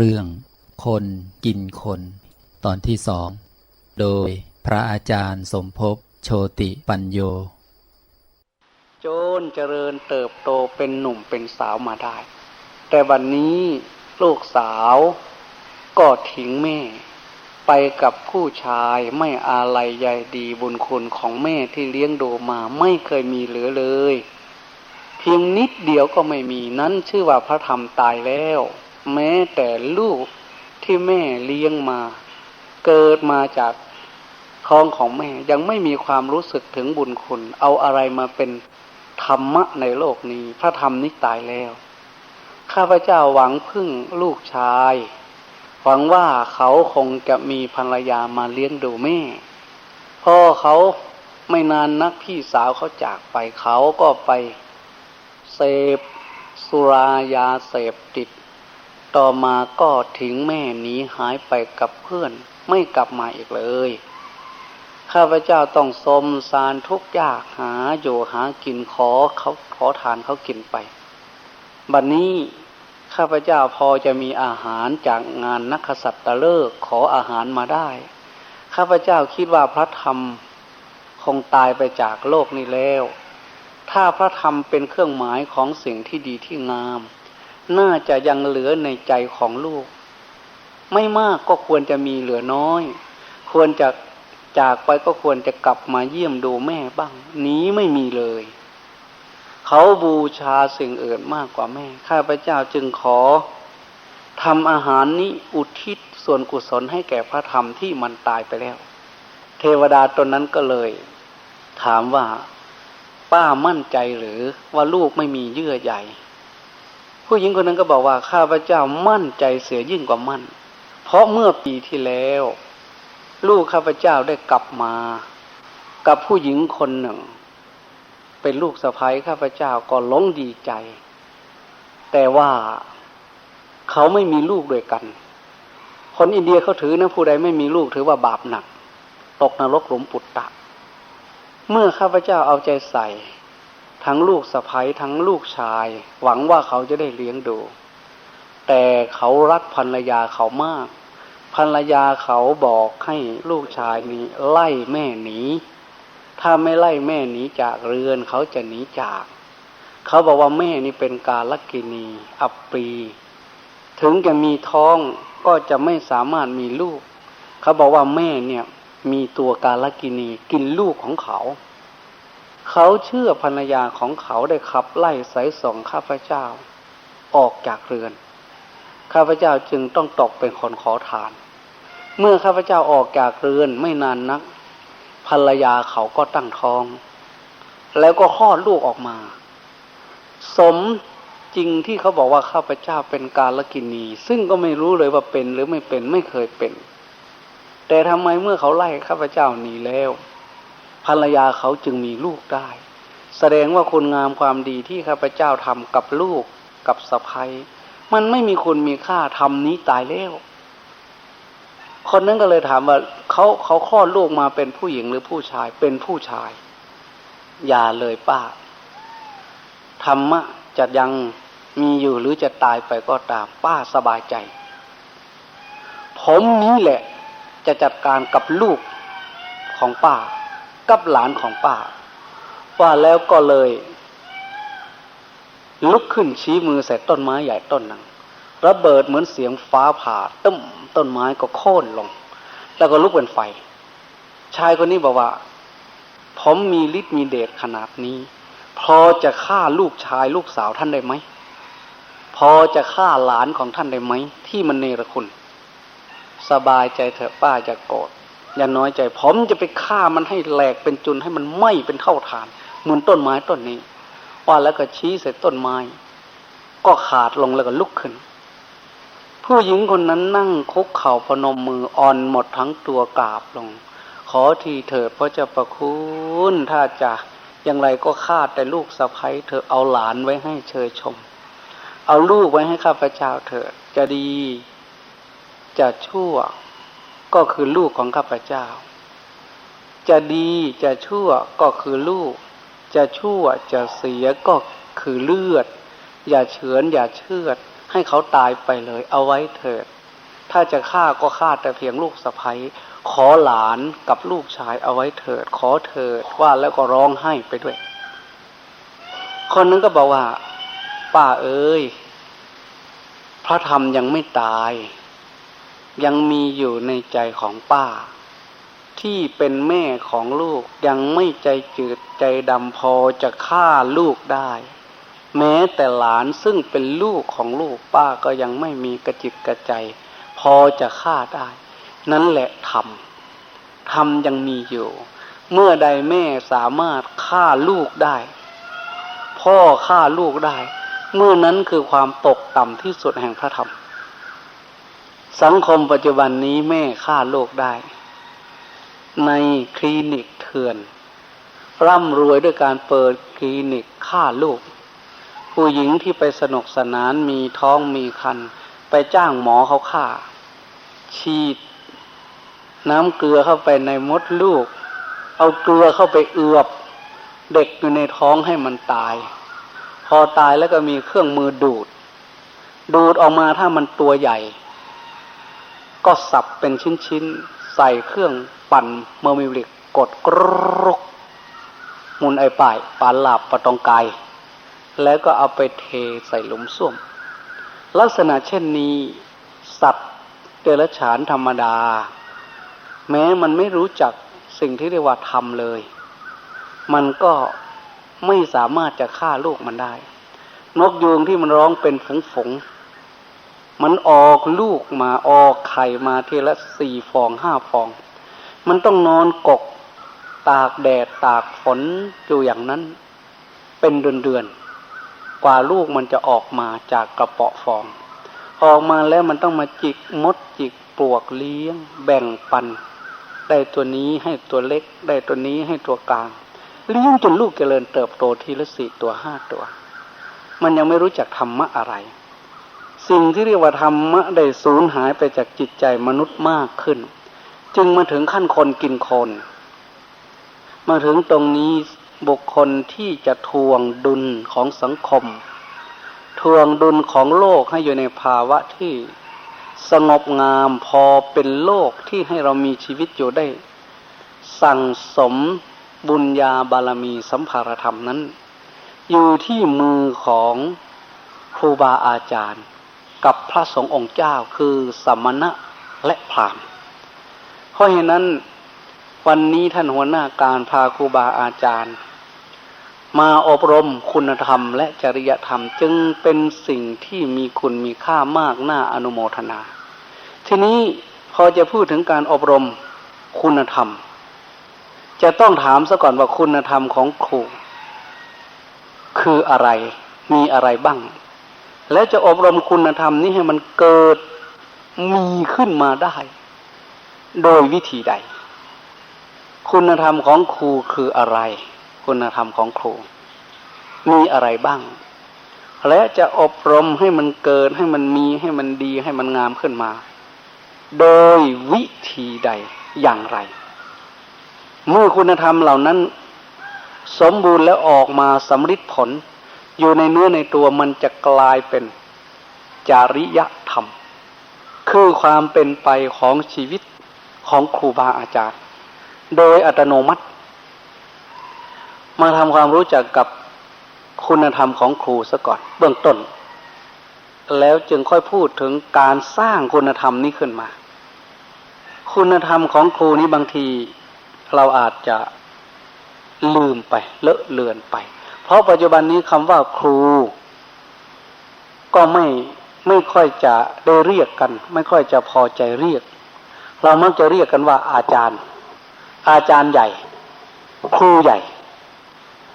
เรื่อง คนกินคน ตอนที่สอง โดยพระอาจารย์สมภพโชติปัญโย โจนเจริญเติบโตเป็นหนุ่มเป็นสาวมาได้ แต่วันนี้ลูกสาวก็ทิ้งแม่ ไปกับผู้ชายไม่อาลัยใยดีบุญคุณของแม่ที่เลี้ยงดูมาไม่เคยมีเหลือเลย เพียงนิดเดียวก็ไม่มีนั้นชื่อว่าพระธรรมตายแล้ว แม้แต่ลูกที่แม่เลี้ยงมา เกิดมาจากท้องของแม่ยังไม่มีความรู้สึกถึงบุญคุณ เอาอะไรมาเป็นธรรมะในโลกนี้ พระธรรมนี้ตายแล้ว ข้าพเจ้าหวังพึ่งลูกชาย หวังว่าเขาคงจะมีภรรยามาเลี้ยงดูแม่พ่อเขาไม่นานนักพี่สาวเขาจากไปเขาก็ไปเสพสุรายาเสพติด ต่อมาก็ทิ้งแม่หนีหายไปกับเพื่อน ไม่กลับมาอีกเลย ข้าพเจ้าต้องสมสารทุกยากหาอยู่หากินขอเขาขอทานเขากินไป บัดนนี้ข้าพเจ้าพอจะมีอาหารจากงานนักสัตตฤกษ์ขออาหารมาได้ ข้าพเจ้าคิดว่าพระธรรมคงตายไปจากโลกนี้แล้ว ถ้าพระธรรมเป็นเครื่องหมายของสิ่งที่ดีที่งาม น่าจะยังเหลือในใจของลูก ไม่มากก็ควรจะมีเหลือน้อย ควรจะจากไปก็ควรจะกลับมาเยี่ยมดูแม่บ้าง นี้ไม่มีเลย เขาบูชาสิ่งอื่นมากกว่าแม่ ข้าพเจ้าจึงขอทำอาหารนี้อุทิศส่วนกุศลให้แก่พระธรรมที่มันตายไปแล้ว เทวดาตนนั้นก็เลย ถามว่า ป้ามั่นใจหรือว่าลูกไม่มีเยื่อใย ผู้หญิงคนนั้นก็บอกว่าข้าพเจ้ามั่นใจเสียยิ่งกว่ามั่น เพราะเมื่อปีที่แล้ว ลูกข้าพเจ้าได้กลับมา กับผู้หญิงคนหนึ่ง เป็นลูกสะใภ้ข้าพเจ้าก็หลงดีใจ แต่ว่าเขาไม่มีลูกด้วยกัน คนอินเดียเขาถือนะผู้ใดไม่มีลูกถือว่าบาปหนัก ตกนรกหลุมปุตตะ เมื่อข้าพเจ้าเอาใจใส่ ทั้งลูกสะใภ้ทั้งลูกชาย หวังว่าเขาจะได้เลี้ยงดู แต่เขารักภรรยาเขามาก ภรรยาเขาบอกให้ลูกชายนี้ไล่แม่หนีถ้าไม่ไล่แม่หนีจากเรือนเขาจะหนีจาก เขาบอกว่าแม่นี่เป็นกาลกินี อับปรีถึงจะมีท้องก็จะไม่สามารถมีลูก เขาบอกว่าแม่เนี่ยมีตัวกาลกินีกินลูกของเขา เขาเชื่อภรรยาของเขาได้ขับไล่สายส่งข้าพเจ้า ออกจากเรือน ข้าพเจ้าจึงต้องตกเป็นคนขอทาน เมื่อข้าพเจ้าออกจากเรือนไม่นานนัก ภรรยาเขาก็ตั้งท้อง แล้วก็คลอดลูกออกมา สมจริงที่เขาบอกว่าข้าพเจ้าเป็นกาลกินี ซึ่งก็ไม่รู้เลยว่าเป็นหรือไม่เป็นไม่เคยเป็น แต่ทำไมเมื่อเขาไล่ข้าพเจ้าหนีแล้ว ภรรยาเขาจึงมีลูกได้ แสดงว่าคุณงามความดีที่ข้าพเจ้าทำกับลูกกับสะพ้ยมันไม่มีคุณมีค่าทำนี้ตายแล้วคนนั้นก็เลยถามว่าเขาเขาคลอดลูกมาเป็นผู้หญิงหรือผู้ชายเป็นผู้ชาย อย่าเลยป้าธรรมะจะยังมีอยู่หรือจะตายไปก็ตาม ป้าสบายใจ ผมนี้แหละจะจัดการกับลูกของป้า กับหลานของป้าว่าแล้วก็เลย ลุกขึ้นชี้มือใส่ต้นไม้ใหญ่ต้นหนึ่งระเบิดเหมือนเสียงฟ้าผ่าตึ้มต้นไม้ก็โค่นลง แล้วก็ลุกเป็นไฟ ชายคนนี้บอกว่า ผมมีฤทธิ์มีเดชขนาดนี้ พอจะฆ่าลูกชายลูกสาวท่านได้ไหม พอจะฆ่าหลานของท่านได้ไหม ที่มันเนรคุณ สบายใจเถอะป้าจะโกรธ อย่าน้อยใจ ผมจะไปฆ่ามันให้แหลกเป็นจุนให้มันไหม้เป็นเท่าฐาน เหมือนต้นไม้ต้นนี้ ว่าแล้วก็ชี้ใส่ต้นไม้ ก็ขาดลงแล้วก็ลุกขึ้น ผู้หญิงคนนั้นนั่งคุกเข่าพนมมืออ่อนหมดทั้งตัวกราบลง ขอทีเถิดพระเจ้าประคุณถ้าจะอย่างไรก็ฆ่าแต่ลูกสะใภ้เธอเอาหลานไว้ให้เชยชม เอาลูกไว้ให้ข้าพเจ้าเถิดจะดี จะชั่ว ก็คือลูกของข้าพเจ้า จะดีจะชั่วก็คือลูก จะชั่วจะเสียก็คือเลือด อย่าเฉือนอย่าเชือด ให้เขาตายไปเลย เอาไว้เถิด ถ้าจะฆ่าก็ฆ่าแต่เพียงลูกสะใภ้ขอหลานกับลูกชายเอาไว้เถิด ขอเถิดว่าแล้วก็ร้องไห้ไปด้วย คนนึงก็บอกว่า ป้าเอ้ยพระธรรมยังไม่ตาย ยังมีอยู่ในใจของป้า ที่เป็นแม่ของลูกยังไม่ใจจืดใจดำพอจะฆ่าลูกได้ แม้แต่หลานซึ่งเป็นลูกของลูกป้าก็ยังไม่มีกระจิตกระใจ พอจะฆ่าได้ นั่นแหละธรรมธรรมยังมีอยู่ เมื่อใดแม่สามารถฆ่าลูกได้ พ่อฆ่าลูกได้ เมื่อนั้นคือความตกต่ำที่สุดแห่งพระธรรม สังคมปัจจุบันนี้แม่ฆ่าลูกได้ ในคลินิกเถื่อน ร่ำรวยด้วยการเปิดคลินิกฆ่าลูก ผู้หญิงที่ไปสนุกสนานมีท้องมีคัน ไปจ้างหมอเขาฆ่า ฉีด น้ำเกลือเข้าไปในมดลูก เอาเกลือเข้าไปเอือบ เด็กอยู่ในท้องให้มันตาย พอตายแล้วก็มีเครื่องมือดูด ดูดออกมาถ้ามันตัวใหญ่ ก็สับเป็นชิ้นๆ ใส่เครื่องปั่นเมอร์มิวลิกกดกรุกมุนไอป่ายปานหลาบปะตองกาย แล้วก็เอาไปเทใส่หลุมส้วม ลักษณะเช่นนี้สัตว์เดรัจฉานธรรมดา แม้มันไม่รู้จักสิ่งที่เรียกว่าธรรมเลย มันก็ไม่สามารถจะฆ่าลูกมันได้ นกยูงที่มันร้องเป็นฝงฝง มันออกลูกมาออกไข่มาทีละสี่ฟองห้าฟอง มันต้องนอนกกตากแดดตากฝนอยู่อย่างนั้น เป็นเดือนๆกว่าลูกมันจะออกมาจากกระเปาะฟอง ออกมาแล้วมันต้องมาจิกมดจิกปลวกเลี้ยง แบ่งปัน ได้ตัวนี้ให้ตัวเล็ก ได้ตัวนี้ให้ตัวกลางเลี้ยงจนลูกเจริญเติบโตทีละสี่ตัวห้าตัว มันยังไม่รู้จักธรรมะอะไร สิ่งที่เรียกว่าธรรมะได้สูญหายไปจากจิตใจมนุษย์มากขึ้น จึงมาถึงขั้นคนกินคน มาถึงตรงนี้บุคคลที่จะทวงดุลของสังคม ทวงดุลของโลกให้อยู่ในภาวะที่สงบงามพอเป็นโลกที่ให้เรามีชีวิตอยู่ได้ สั่งสมบุญญาบารมีสัมภารธรรมนั้น อยู่ที่มือของครูบาอาจารย์ กับพระสงฆ์องค์เจ้าคือสมณะและพราหมณ์เพราะเหตุนั้นวันนี้ท่านหัวหน้าการพาครูบาอาจารย์ มาอบรมคุณธรรมและจริยธรรมจึงเป็นสิ่งที่มีคุณมีค่ามากน่าอนุโมทนา ทีนี้พอจะพูดถึงการอบรมคุณธรรม จะต้องถามซะก่อนว่าคุณธรรมของครู คืออะไรมีอะไรบ้าง และจะอบรมคุณธรรมนี้ให้มันเกิดมีขึ้นมาได้ โดยวิธีใด คุณธรรมของครูคืออะไร คุณธรรมของครู มีอะไรบ้าง และจะอบรมให้มันเกิดให้มันมีให้มันดีให้มันงามขึ้นมา โดยวิธีใดอย่างไร เมื่อคุณธรรมเหล่านั้น สมบูรณ์แล้วออกมาสำฤทธิ์ผล อยู่ในเนื้อในตัวมันจะกลายเป็นจริยธรรม คือความเป็นไปของชีวิตของครูบาอาจารย์ โดยอัตโนมัติ มาทำความรู้จักกับคุณธรรมของครูซะก่อน เบื้องต้น แล้วจึงค่อยพูดถึงการสร้างคุณธรรมนี้ขึ้นมา คุณธรรมของครูนี้บางทีเราอาจจะลืมไปเลอะเลือนไป เพราะปัจจุบันนี้คำว่าครู ก็ไม่ไม่ค่อยจะได้เรียกกัน ไม่ค่อยจะพอใจเรียก เรามักจะเรียกกันว่าอาจารย์ อาจารย์ใหญ่ ครูใหญ่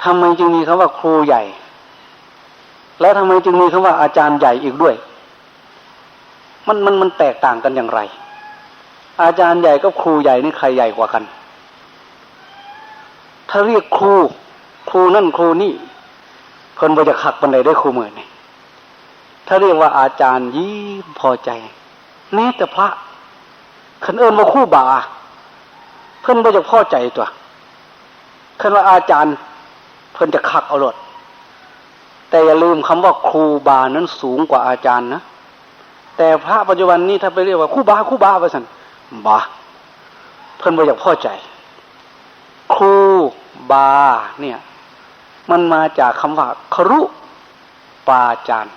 ทำไมจึงมีคำว่าครูใหญ่ แล้วทำไมจึงมีคำว่าอาจารย์ใหญ่อีกด้วย มันมันมันแตกต่างกันอย่างไร อาจารย์ใหญ่กับครูใหญ่นี่ใครใหญ่กว่ากัน ถ้าเรียกครู ครูนั่นครูนี่เพิ่นบ่จะขักบันไดได้ครูเหมือนนี่ถ้าเรียกว่าอาจารย์ยิ้มพอใจแม้แต่พระขันเอิญว่าคู่บาเพิ่นบ่จะพอใจตัวขันว่าอาจารย์เพิ่นจะขักเอาหลดแต่อย่าลืมคำว่าครูบานั้นสูงกว่าอาจารย์นะแต่พระปัจจุบันนี้ถ้าไปเรียกว่าคู่บาคู่บาไปสันบาเพิ่นบ่อยากพ่อใจ ครูบาเนี่ย มันมาจากคำว่าครุปาจารย์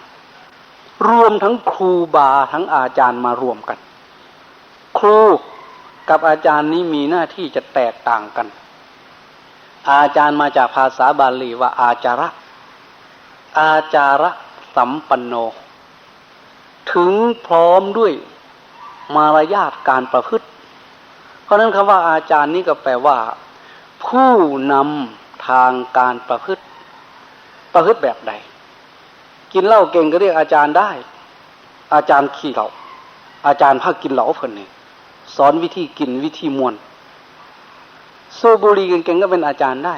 รวมทั้งครูบาทั้งอาจารย์มารวมกัน ครูกับอาจารย์นี้มีหน้าที่จะแตกต่างกัน อาจารย์มาจากภาษาบาลีว่าอาจาระ อาจาระสัมปันโน ถึงพร้อมด้วยมารยาทการประพฤติ เพราะนั้นคำว่าอาจารย์นี่ก็แปลว่า ผู้นำ ทางการประพฤติ ประพฤติแบบใด กินเหล้าเก่งก็เรียกอาจารย์ได้ อาจารย์ขี้เหล้าอาจารย์ภาคกินเหล้าเพิ่นนี่สอนวิธีกินวิธีมวนสูบบุหรี่เก่งๆก็เป็นอาจารย์ได้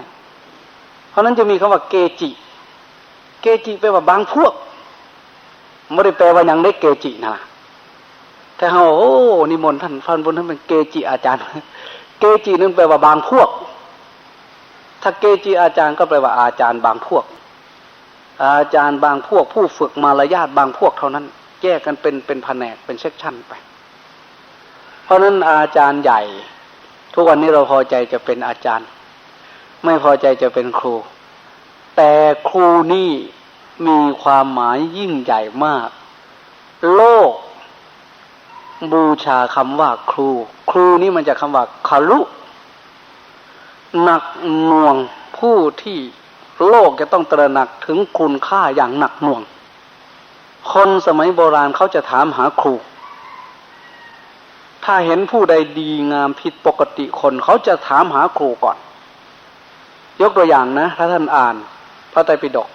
เพราะนั้นจะมีคำว่าเกจิ เกจิแปลว่าบางพวกไม่ได้แปลว่ายังได้เกจินะแต่เขาโอ้นิมนต์ท่านท่านบนท่านเป็นเกจิอาจารย์ เกจินั่นแปลว่าบางพวก ถ้าเกจิอาจารย์ก็แปลว่าอาจารย์บางพวก อาจารย์บางพวก ผู้ฝึกมารยาทบางพวกเท่านั้น แยกกันเป็นเป็นแผนกเป็นเซกชันไป เพราะนั้นอาจารย์ใหญ่ ทุกวันนี้เราพอใจจะเป็นอาจารย์ ไม่พอใจจะเป็นครู แต่ครูนี่มีความหมายยิ่งใหญ่มาก โลก บูชาคำว่าครู ครูนี่มันจะคำว่าคารุ หนักหน่วงผู้ที่โลกจะต้องตระหนักถึงคุณค่าอย่างหนักหน่วง คนสมัยโบราณเขาจะถามหาครู ถ้าเห็นผู้ใดดีงามผิดปกติคนเขาจะถามหาครูก่อน ยกตัวอย่างนะ ถ้าท่านอ่าน พระไตรปิฎก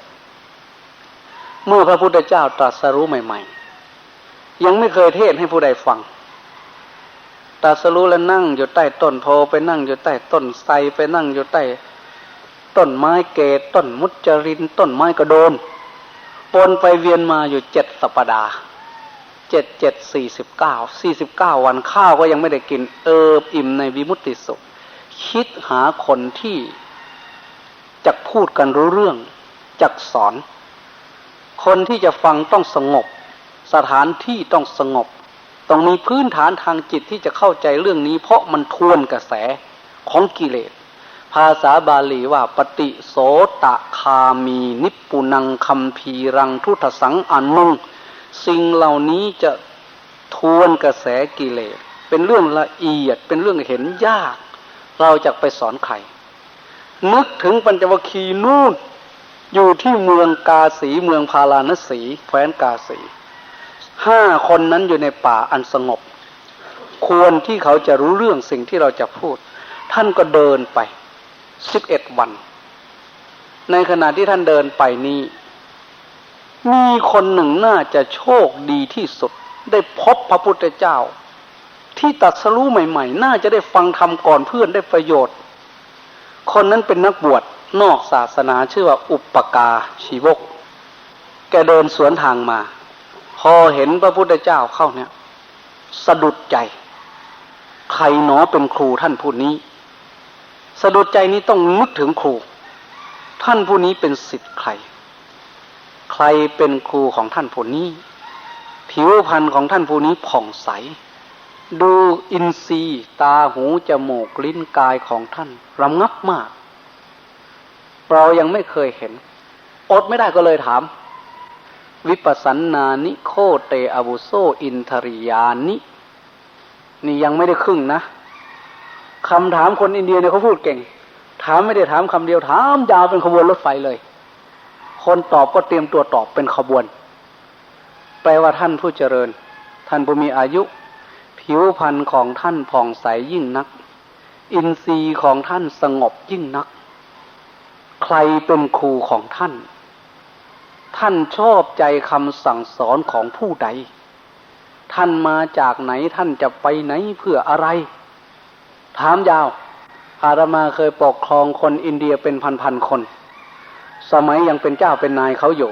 เมื่อพระพุทธเจ้าตรัสรู้ใหม่ ๆ ยังไม่เคยเทศให้ผู้ใดฟัง ตรัสรู้แล้วนั่งอยู่ใต้ต้นโพไปนั่งอยู่ใต้ต้นไทรไปนั่งอยู่ใต้ ต้นไม้เกตต้นมุจจริน ต้นไม้กระโดนปนไปเวียนมาอยู่เจ็ดสัปดาห์เจ็ดเจ็ดสี่สิบเก้าสี่สิบเก้าวันข้าวก็ยังไม่ได้กิน เอิบอิ่มในวิมุตติสุข คิดหาคนที่จะพูดกันรู้เรื่องจักสอน คนที่จะฟังต้องสงบ สถานที่ต้องสงบ ต้องมีพื้นฐานทางจิตที่จะเข้าใจเรื่องนี้ เพราะมันทวนกระแสของกิเลส ภาษาบาลีว่าปฏิโสตคามี นิปปุนังคัมภีรังทุตสังอนุงสิ่งเหล่านี้จะทวนกระแสกิเลส เป็นเรื่องละเอียดเป็นเรื่องเห็นยาก เราจะไปสอนใครนึกถึงปัญจวคีนู่นอยู่ที่เมืองกาสีเมืองพาราณสีแคว้นกาสี ห้าคนนั้นอยู่ในป่าอันสงบ ควรที่เขาจะรู้เรื่องสิ่งที่เราจะพูด ท่านก็เดินไปสิบเอ็ดวัน ในขณะที่ท่านเดินไปนี้มีคนหนึ่งน่าจะโชคดีที่สุด ได้พบพระพุทธเจ้า ที่ตัดสรู้ใหม่ๆ น่าจะได้ฟังธรรมก่อนเพื่อนได้ประโยชน์ คนนั้นเป็นนักบวชนอกศาสนาชื่อว่าอุปกาชีวก แกเดินสวนทางมา พอเห็นพระพุทธเจ้าเข้าเนี่ย สะดุดใจ ใครหนอเป็นครูท่านผู้นี้ สะดุดใจนี้ต้องนึกถึงครู ท่านผู้นี้เป็นสิทธิ์ใคร ใครเป็นครูของท่านผู้นี้ ผิวพรรณของท่านผู้นี้ผ่องใส ดูอินทรีย์ตาหูจมูกลิ้นกายของท่านรำงับมาก เรายังไม่เคยเห็น อดไม่ได้ก็เลยถาม วิปัสสนานิโคเตอวุโซอินทริยานินี่ยังไม่ได้ครึ่งนะคำถามคนอินเดียเนี่ยเขาพูดเก่ง ถามไม่ได้ถามคำเดียวถามยาวเป็นขบวนรถไฟเลย คนตอบก็เตรียมตัวตอบเป็นขบวน แปลว่าท่านผู้เจริญ ท่านผู้มีอายุ ผิวพรรณของท่านผ่องใสยิ่งนัก อินทรีย์ของท่านสงบยิ่งนัก ใครเป็นครูของท่าน ท่านชอบใจคำสั่งสอนของผู้ใด ท่านมาจากไหนท่านจะไปไหนเพื่ออะไร ถามยาว อาตมาเคยปกครองคนอินเดียเป็นพันๆคน สมัยยังเป็นเจ้าเป็นนายเขาอยู่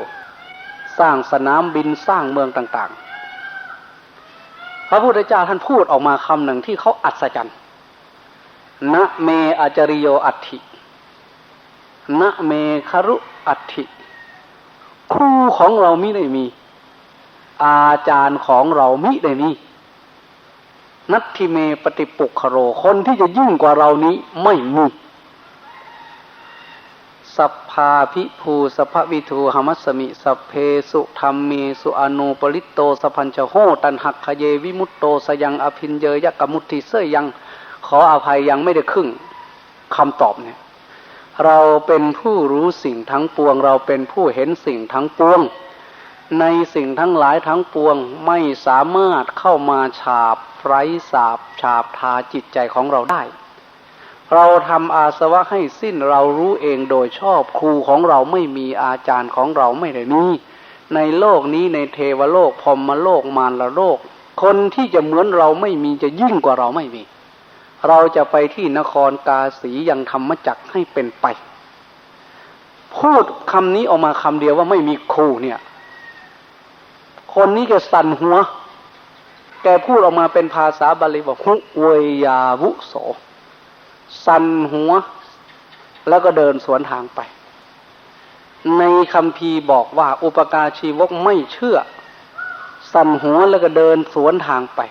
สร้างสนามบินสร้างเมืองต่างๆ พระพุทธเจ้าท่านพูดออกมาคำหนึ่งที่เขาอัศจรรย์นะเมอาจริโยอัตถินะเมคารุอัตถิ ครูของเรามิได้มี อาจารย์ของเรามิได้มี นัตทิเมปฏิปุกขโร คนที่จะยิ่งกว่าเรานี้ไม่มีสัพพาพิภูสัพพวิทูหมัสสมิสัพเพสุธรรมเมสุอนุปริตโตสพัญชโหตันหักขเยวิมุตโตสยังอภินเยยกมุตติเสยยัง ขออภัยยังไม่ได้ครึ่งคำตอบเนี่ย เราเป็นผู้รู้สิ่งทั้งปวง เราเป็นผู้เห็นสิ่งทั้งปวง ในสิ่งทั้งหลายทั้งปวงไม่สามารถเข้ามาฉาบไร้สาบฉาบทาจิตใจของเราได้ เราทำอาสวะให้สิ้นเรารู้เองโดยชอบครูของเราไม่มีอาจารย์ของเราไม่ได้มีในโลกนี้ในเทวโลกพรมโลกมารโลก คนที่จะเหมือนเราไม่มีจะยิ่งกว่าเราไม่มี เราจะไปที่นครกาสียังธรรมจักให้เป็นไป พูดคำนี้ออกมาคำเดียวว่าไม่มีครูเนี่ย คนนี้แกสั่นหัว แกพูดออกมาเป็นภาษาบาลีบอกหุเวยาวุโส สั่นหัว แล้วก็เดินสวนทางไป ในคำพีบอกว่าอุปการชีวกไม่เชื่อ สั่นหัวแล้วก็เดินสวนทางไป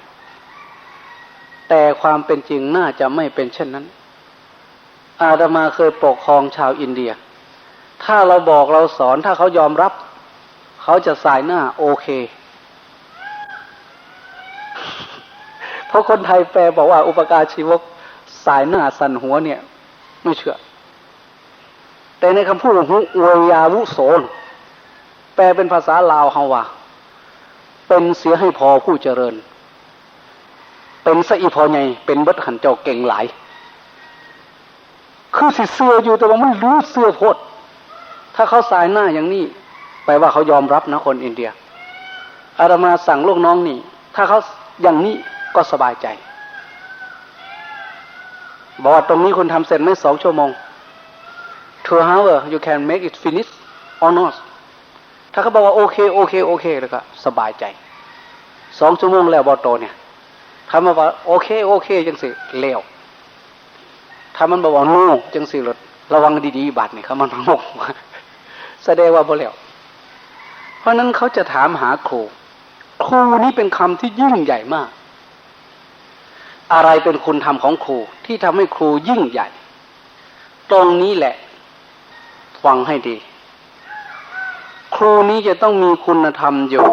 แต่ความเป็นจริงน่าจะไม่เป็นเช่นนั้น อาตมาเคยปกครองชาวอินเดีย ถ้าเราบอกเราสอนถ้าเขายอมรับ เขาจะสายหน้าโอเค เพราะคนไทยแปลบอกว่าอุปการชีวกสายหน้าสันหัวเนี่ย ไม่เชื่อ แต่ในคำพูดของอวยาวุโสนแปลเป็นภาษาลาวเฮาว่า เป็นเสียให้พอผู้เจริญ เป็นสอีพอไงเป็นบัดหันเจ้าเก่งหลาย คือสิเสื้ออยู่แต่ว่ามันรู้เสื้อโพด ถ้าเขาสายหน้าอย่างนี้แปลว่าเขายอมรับนะคนอินเดีย อาตมาสั่งลูกน้องนี่ ถ้าเขาอย่างนี้ก็สบายใจบอกว่าตรงนี้คุณทำเสร็จไม่สองชั่วโมง two hour you can make it finish or not ถ้าเขาบอกว่าโอเค โอเค โอเค แล้วก็สบายใจ สองชั่วโมงแล้วบอโตเนี่ย ถ้ามันบอกโอเค โอเค จังสิเลวถ้ามันบอกว่าโน่จังสิรถระวังดีๆบาดเนี่ยเขามันงกแสดงว่าบ่แล้วเพราะนั้นเขาจะถามหาครูครูนี้เป็นคำที่ยิ่งใหญ่มาก อะไรเป็นคุณธรรมของครูที่ทำให้ครูยิ่งใหญ่ ตรงนี้แหละฟังให้ดี ครูนี้จะต้องมีคุณธรรมอยู่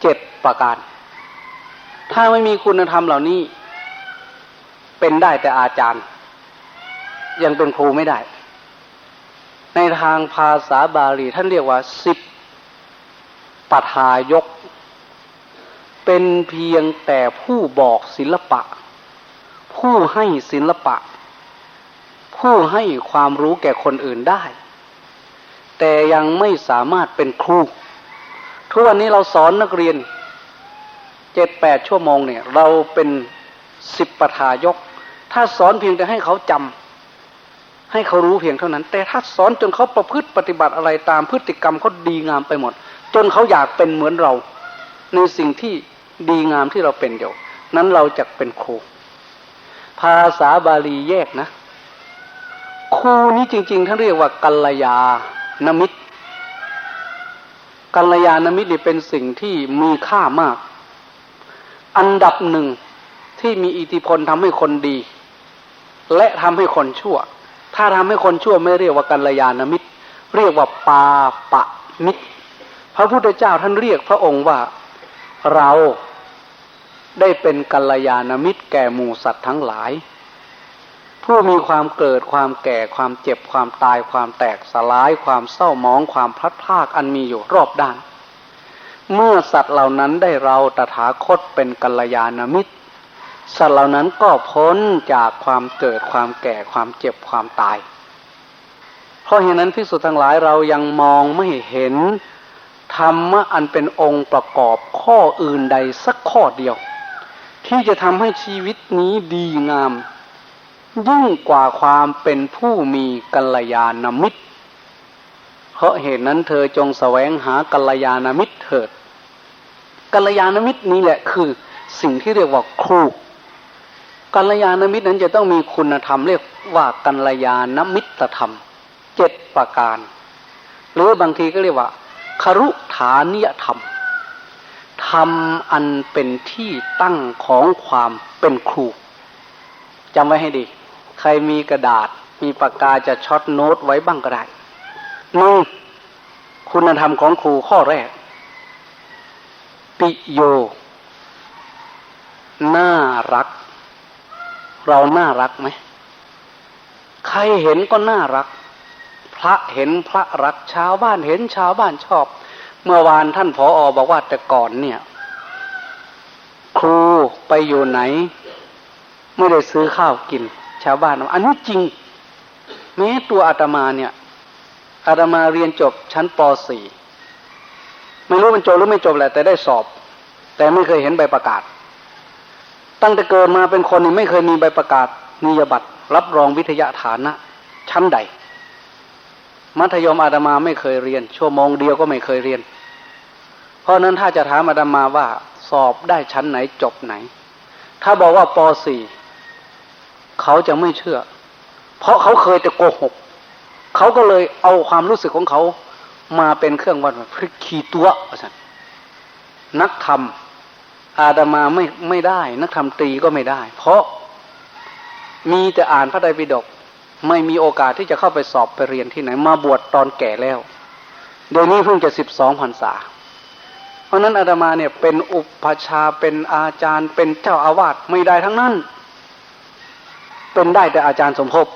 เจ็ดประการ ถ้าไม่มีคุณธรรมเหล่านี้ เป็นได้แต่อาจารย์ ยังเป็นครูไม่ได้ ในทางภาษาบาลีท่านเรียกว่าสิบปทายก เป็นเพียงแต่ผู้บอกศิลปะ ผู้ให้ศิลปะ ผู้ให้ความรู้แก่คนอื่นได้ แต่ยังไม่สามารถเป็นครูทุกวันนี้เราสอนนักเรียน เจ็ดแปดชั่วโมงเนี่ย เราเป็นสิบปทายก ถ้าสอนเพียงแต่ให้เขาจำให้เขารู้เพียงเท่านั้น แต่ถ้าสอนจนเขาประพฤติปฏิบัติอะไรตามพฤติกรรมเขาดีงามไปหมด จนเขาอยากเป็นเหมือนเรา ในสิ่งที่ดีงามที่เราเป็นอยู่นั้นเราจะเป็นครูภาษาบาลีแยกนะครูนี้จริง ๆท่านเรียกว่ากัลยาณมิตรกัลยาณมิตรนี่เป็นสิ่งที่มีค่ามาก อันดับหนึ่งที่มีอิทธิพลทำให้คนดี และทำให้คนชั่ว ถ้าทำให้คนชั่วไม่เรียกว่ากัลยาณมิตร เรียกว่าปาปะมิตร พระพุทธเจ้าท่านเรียกพระองค์ว่าเราได้เป็นกัลยาณมิตร แก่หมู่สัตว์ทั้งหลาย ผู้มีความเกิดความแก่ความเจ็บความตายความแตกสลาย ความเศร้ามองความพลัดพรากอันมีอยู่รอบด้าน เมื่อสัตว์เหล่านั้นได้เราตถาคตเป็นกัลยาณมิตร สัตว์เหล่านั้นก็พ้นจากความเกิดความแก่ความเจ็บความตาย เพราะเหตุนั้นพิสุทั้งหลายเรายังมองไม่เห็นธรรมะอันเป็นองค์ประกอบข้ออื่นใดสักข้อเดียว ที่จะทำให้ชีวิตนี้ดีงาม ยิ่งกว่าความเป็นผู้มีกัลยาณมิตร เพราะเหตุนั้นเธอจงแสวงหากัลยาณมิตรเถิด กัลยาณมิตรนี้แหละคือสิ่งที่เรียกว่าครูกัลยาณมิตรนั้นจะต้องมีคุณธรรมเรียกว่ากัลยาณมิตรธรรมเจ็ดประการ หรือบางทีก็เรียกว่าครุฐานิยธรรมธรรมอันเป็นที่ตั้งของความเป็นครูจำไว้ให้ดี ใครมีกระดาษมีปากกาจะช็อตโน้ตไว้บ้างก็ได้หนึ่งคุณธรรมของครูข้อแรก ปิโย น่ารัก เราน่ารักไหม ใครเห็นก็น่ารัก พระเห็นพระรัก ชาวบ้านเห็นชาวบ้านชอบ เมื่อวานท่านผออบอกว่าแต่ก่อนเนี่ย ครูไปอยู่ไหน ไม่ได้ซื้อข้าวกิน ชาวบ้านอันนี้จริง แม้ตัวอาตมาเนี่ยอาตมาเรียนจบชั้นป .4 ไม่รู้มันจบหรือไม่จบแหละ แต่ได้สอบ แต่ไม่เคยเห็นใบประกาศ ตั้งแต่เกิดมาเป็นคนนี่ไม่เคยมีใบประกาศนิยบัตรรับรองวิทยาฐานะ ชั้นใด มัธยมอาตมาไม่เคยเรียน ชั่วโมงเดียวก็ไม่เคยเรียน เพราะนั้นถ้าจะถามอาตมาว่าสอบได้ชั้นไหนจบไหน ถ้าบอกว่าป .4 เขาจะไม่เชื่อ เพราะเขาเคยแต่โกหก เขาก็เลยเอาความรู้สึกของเขา มาเป็นเครื่องวัดพริกขีตัวว่าสันนักธรรม อาตมาไม่ไม่ได้ นักธรรมตรีก็ไม่ได้ เพราะมีแต่อ่านพระไตรปิฎกไม่มีโอกาสที่จะเข้าไปสอบไปเรียนที่ไหน มาบวชตอนแก่แล้วเดี๋ยวนี้เพิ่งจะสิบสองพรรษา เพราะนั้นอาตมาเนี่ยเป็นอุปชาเป็นอาจารย์เป็นเจ้าอาวาสไม่ได้ทั้งนั้น เป็นได้แต่อาจารย์สมภพ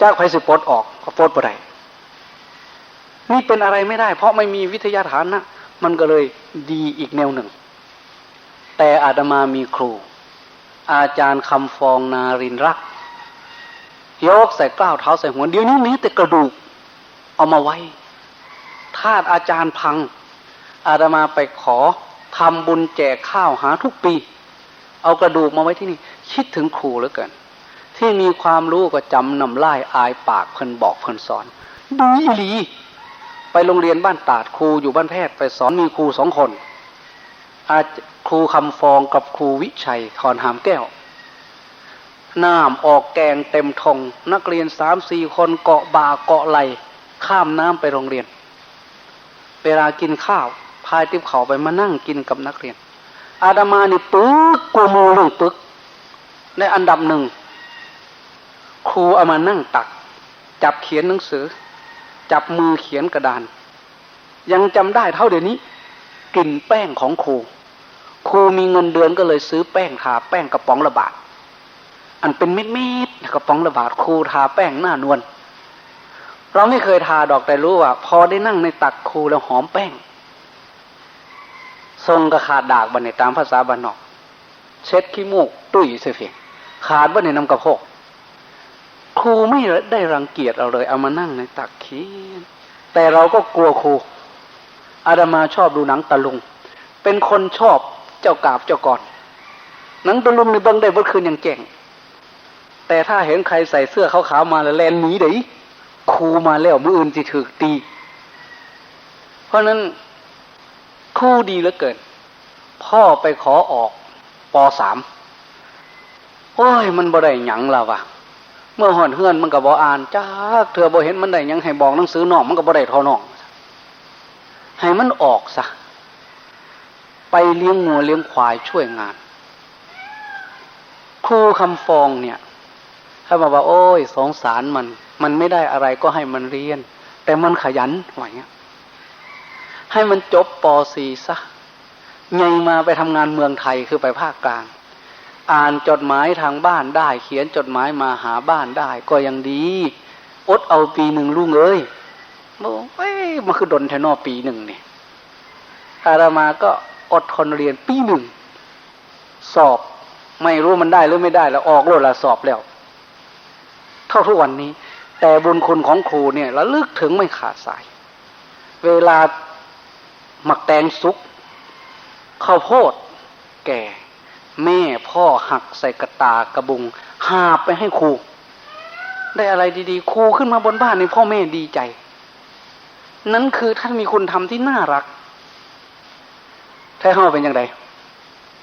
จากไพสิปลดออกก็ปลดบ่ได้ นี่เป็นอะไรไม่ได้ เพราะไม่มีวิทยาฐานนะมันก็เลยดีอีกแนวหนึ่ง แต่อาตมามีครู อาจารย์คำฟองนารินรัก ยกใส่กล้าวเท้าใส่หัวเดี๋ยวนี้แม้แต่กระดูก เอามาไว้ธาตุอาจารย์พัง อาตมาไปขอทำบุญแจกข้าวหาทุกปี เอากระดูกมาไว้ที่นี่ คิดถึงครูเหลือเกิน ที่มีความรู้ก็จำนำไล่อายปากเพิ่นบอกเพิ่นสอนดีอีหลี ไปโรงเรียนบ้านตาดครูอยู่บ้านแพทย์ไปสอนมีครูสองคนอาครูคำฟองกับครูวิชัยคอนหามแก้วน้ำออกแกงเต็มทงนักเรียนสามสี่คนเกาะบ่าเกาะไหลข้ามน้ำไปโรงเรียน เวลากินข้าวพายติ๊บเขาไปมานั่งกินกับนักเรียน อาดามานี่ปึ๊กกูมูเรื่องปึ๊กในอันดับหนึ่ง ครูเอามานั่งตัก จับเขียนหนังสือ จับมือเขียนกระดาน ยังจำได้เท่าเดี๋ยวนี้ กลิ่นแป้งของครู ครูมีเงินเดือนก็เลยซื้อแป้งทาแป้งกระป๋องละบาทอันเป็นเม็ดๆกระป๋องละบาทครูทาแป้งหน้านวลเราไม่เคยทาดอกแต่รู้ว่า พอได้นั่งในตักครูแล้วหอมแป้ง ทรงกระขาดดากบันในตามภาษาบ้านนอก เช็ดขี้มูกตุ้ยเสียเพียงขาดบันในน้ำกระพก ครูไม่ได้รังเกียจเราเลย เอามานั่งในตักเขียนแต่เราก็กลัวครู อาดามาชอบดูหนังตะลุง เป็นคนชอบเจ้ากาบเจ้ากอน หนังตะลุงในบิ้งได้เมื่อคืนอยังแจ้งแต่ถ้าเห็นใครใส่เสื้อขาวๆมาแล้วแลนหนีเดี๋ยวครูมาแล้วมืออื่นจะถือตี เพราะนั้นครูดีเหลือเกิน พ่อไปขอออกปสามโอ้ย มันบ่ได้หยังละวะ เมื่อห่อนเฮือนมันก็บ่อ่านจ้าเธอบ่เห็นมันได้ยังให้บอกหนังสือน้องมันก็บ่ได้ทอน้องให้มันออกซะไปเลี้ยงงัวเลี้ยงควายช่วยงานครูคำฟองเนี่ยถ้าบอกว่า โอ้ยสงสารมัน มันไม่ได้อะไรก็ให้มันเรียน แต่มันขยันว่าอย่างเงี้ยให้มันจบป .4 ซะยังมาไปทำงานเมืองไทยคือไปภาคกลาง อ่านจดหมายทางบ้านได้ เขียนจดหมายมาหาบ้านได้ ก็ยังดี อดเอาปีหนึ่งลุงเอ้ยบอกเอ้ยมันคือดนแทนอปีหนึ่งเนี่ยอารามาก็อดทนเรียนปีหนึ่ง สอบไม่รู้มันได้หรือไม่ได้ แล้วออกโลดละสอบแล้ว เท่าทุกวันนี้ แต่บุญคุณของครูเนี่ยระลึกถึงไม่ขาดสาย เวลาหมักแตงสุกข้าวโพดแก่ แม่พ่อหักใส่กระตากระบุง หาไปให้ครู ได้อะไรดีๆ ครูขึ้นมาบนบ้านในพ่อแม่ดีใจ นั้นคือท่านมีคุณธรรมที่น่ารักแท้เข้าเป็นยังไง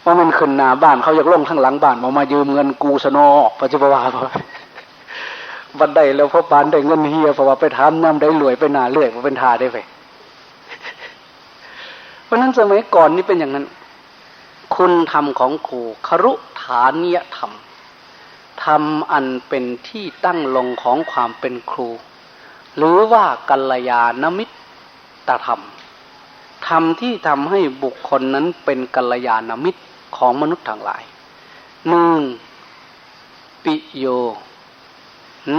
ว่ามันขึ้นหนาบ้านเขาอยากลงทั้งหลังบ้านมามายืมเงินกูสนอปัจจุบันว่าบันไดแล้วพ่อปานได้เงินเฮียเพราะว่าไปทำน้ำได้รวยไปนาเลื่อยมาเป็นทาได้ไปเพราะนั้นสมัยก่อนนี่เป็นอย่างนั้น คุณธรรมของครูครุฐานิยธรรม ธรรมอันเป็นที่ตั้งลงของความเป็นครู หรือว่ากัลยาณมิตรธรรม ธรรมที่ทำให้บุคคลนั้นเป็นกัลยาณมิตรของมนุษย์ทั้งหลายหนึ่งปิโย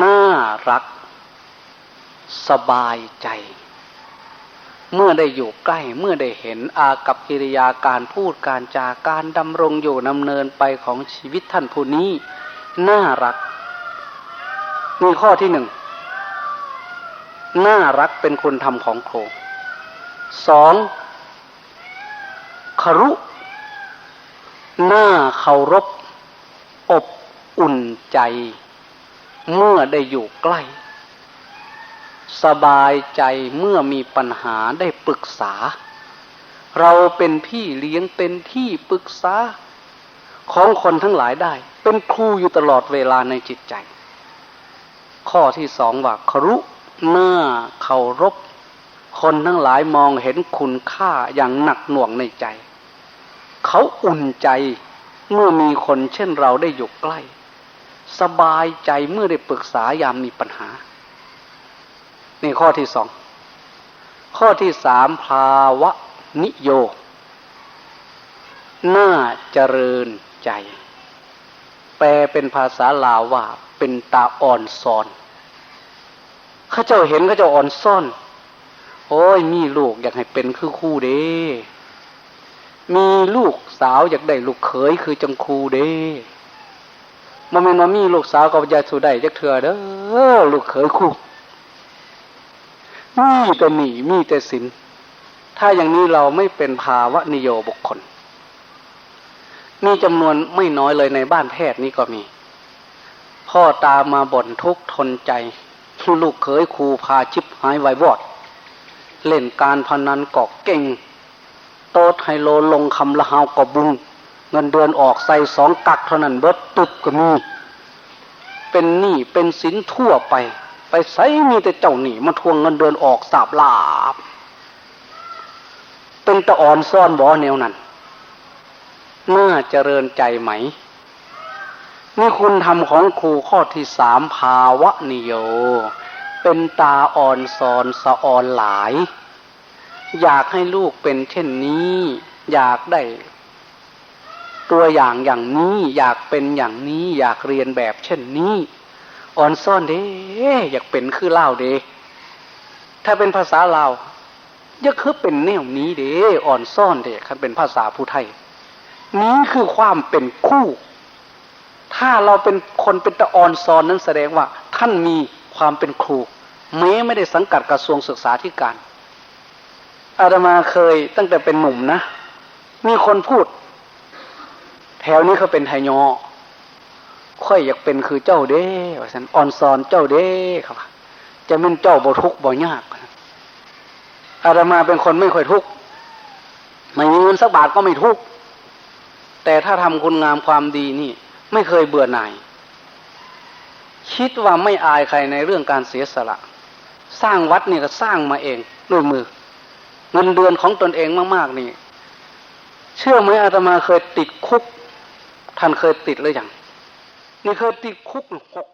น่ารัก สบายใจ เมื่อได้อยู่ใกล้เมื่อได้เห็นอากับกิริยาการพูดการจาการดำรงอยู่นำเนินไปของชีวิตท่านผู้นี้ น่ารักนี่ข้อที่หนึ่งน่ารักเป็นคุณธรรมของโครสองคารุน่าเคารพอบอุ่นใจ เมื่อได้อยู่ใกล้ สบายใจเมื่อมีปัญหาได้ปรึกษา เราเป็นพี่เลี้ยงเป็นที่ปรึกษาของคนทั้งหลายได้ เป็นครูอยู่ตลอดเวลาในจิตใจ ข้อที่สองว่าครุหน้าเคารพ คนทั้งหลายมองเห็นคุณค่าอย่างหนักหน่วงในใจ เขาอุ่นใจเมื่อมีคนเช่นเราได้อยู่ใกล้ สบายใจเมื่อได้ปรึกษายามมีปัญหา นี่ข้อที่สอง ข้อที่สามภาวะนิโย น่าเจริญใจ แปลเป็นภาษาลาวว่า เป็นตาอ่อนซอนข้าเจ้าเห็นข้าเจ้าอ่อนซ่อน โอ้ยมีลูกอยากให้เป็นคือคู่เด้ มีลูกสาวอยากได้ลูกเขยคือจังคูเด้มันเป็นว่ามีลูกสาวกับยายสุได้จักเถื่อเด้อลูกเขยคู่ มีแต่หนีมีแต่สินถ้าอย่างนี้เราไม่เป็นภาวะนิโยบุคคลมีจำนวนไม่น้อยเลยในบ้านแพทย์นี่ก็มี พ่อตามาบ่นทุกทนใจลูกเขยครูพาชิบหายวายวอด เล่นการพนันกอกเก่ง โต๊ดไฮโลลงคำละหาวกอบุงเงินเดือนออกใส่สองกักเท่านั้นเบิดตุบก็มี เป็นหนี้เป็นสินทั่วไป ไปใส่มีแต่เจ้าหนี้มาทวงเงินเดือนออกสาบลาบ เป็นตะอ่อนซ่อนบ่อแนวนั้นน่าเจริญใจไหม นี่คุณธรรมของครูข้อที่สามภาวะนิโย เป็นตาอ่อนซอนสะอ่อนหลาย อยากให้ลูกเป็นเช่นนี้ อยากได้ ตัวอย่างอย่างนี้ อยากเป็นอย่างนี้ อยากเรียนแบบเช่นนี้ อ่อนซ่อนเด้อยากเป็นคือเล่าเด้ถ้าเป็นภาษาลาวอยากคือเป็นแนวนี้เด้อ่อนซ่อนเด้คันเป็นภาษาผู้ไทย นี้คือความเป็นคู่ ถ้าเราเป็นคนเป็นตะออนซอนนั้นแสดงว่า ท่านมีความเป็นครูแม้ไม่ได้สังกัดกระทรวงศึกษาธิการ อาตมาเคยตั้งแต่เป็นหนุ่มนะ มีคนพูด แถวนี้เขาเป็นไทยอ ค่อยอยากเป็นคือเจ้าเด้ว่าฉันอ่อนซอนเจ้าเด้ครับจะเป็นเจ้าบ่ทุกบ่ยากอาตมาเป็นคนไม่ค่อยทุกข์ไม่มีเงินสักบาทก็ไม่ทุกข์แต่ถ้าทำคุณงามความดีนี่ ไม่เคยเบื่อหน่าย คิดว่าไม่อายใครในเรื่องการเสียสละ สร้างวัดนี่ก็สร้างมาเองด้วยมือ เงินเดือนของตนเองมากๆนี่ เชื่อไหมอาตมาเคยติดคุก ท่านเคยติดหรือยัง นี่เคยติดคุกหก